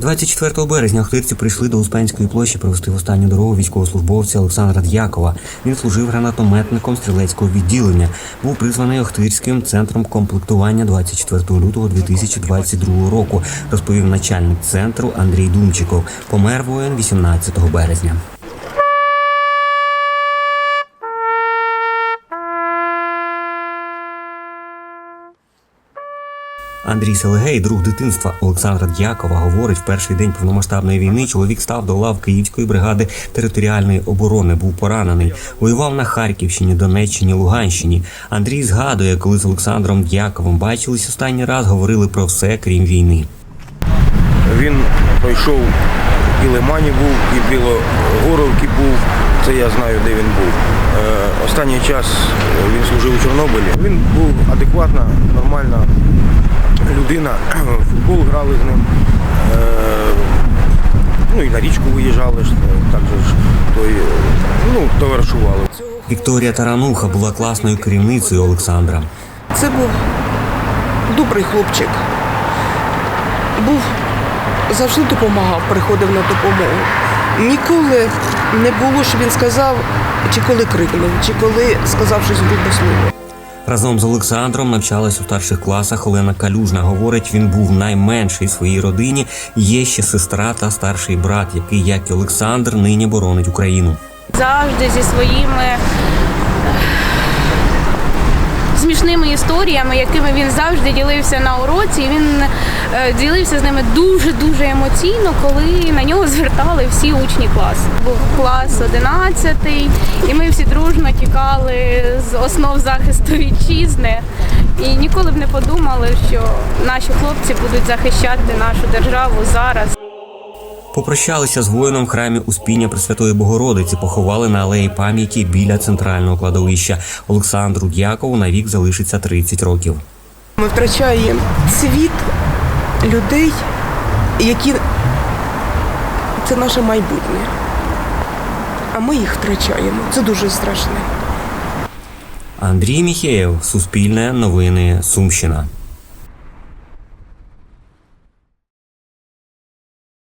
24 березня охтирці прийшли до Успенської площі провести в останню дорогу військовослужбовця Олександра Д'якова. Він служив гранатометником стрілецького відділення. Був призваний Охтирським центром комплектування 24 лютого 2022 року, розповів начальник центру Андрій Думчиков. Помер воїн 18 березня. Андрій Селегей, друг дитинства Олександра Д'якова, говорить, в перший день повномасштабної війни чоловік став до лав Київської бригади територіальної оборони. Був поранений. Воював на Харківщині, Донеччині, Луганщині. Андрій згадує, коли з Олександром Д'яковим бачились останній раз, говорили про все, крім війни. Він пройшов і Лимані був, і Білогоровки був. Це я знаю, де він був. Е, Останній час він служив у Чорнобилі. Він був адекватна, нормальна людина. Футбол грали з ним. Е, Ну і на річку виїжджали ж, е, так же ж, то й, е, ну, товаришували. Вікторія Тарануха була класною керівницею Олександра. Це був добрий хлопчик. Був завжди допомагав, приходив на допомогу. Ніколи не було, що він сказав, чи коли крикнув, чи коли сказав щось грубе слово. Разом з Олександром навчалась у старших класах Олена Калюжна. Говорить, він був найменший в своїй родині. Є ще сестра та старший брат, який, як і Олександр, нині боронить Україну. завжди зі своїми смішними історіями, якими він завжди ділився на уроці. Він е, ділився з ними дуже дуже емоційно, коли на нього звертали всі учні класу. Був клас 11, і ми всі дружно тікали з основ захисту вітчизни. І ніколи б не подумали, що наші хлопці будуть захищати нашу державу зараз. Попрощалися з воїном в храмі Успіння Пресвятої Богородиці, поховали на алеї пам'яті біля центрального кладовища. Олександру Д'якову на вік залишиться 30 років. Ми втрачаємо світ людей, які це наше майбутнє. А ми їх втрачаємо. Це дуже страшне. Андрій Міхеєв, Суспільне новини, Сумщина.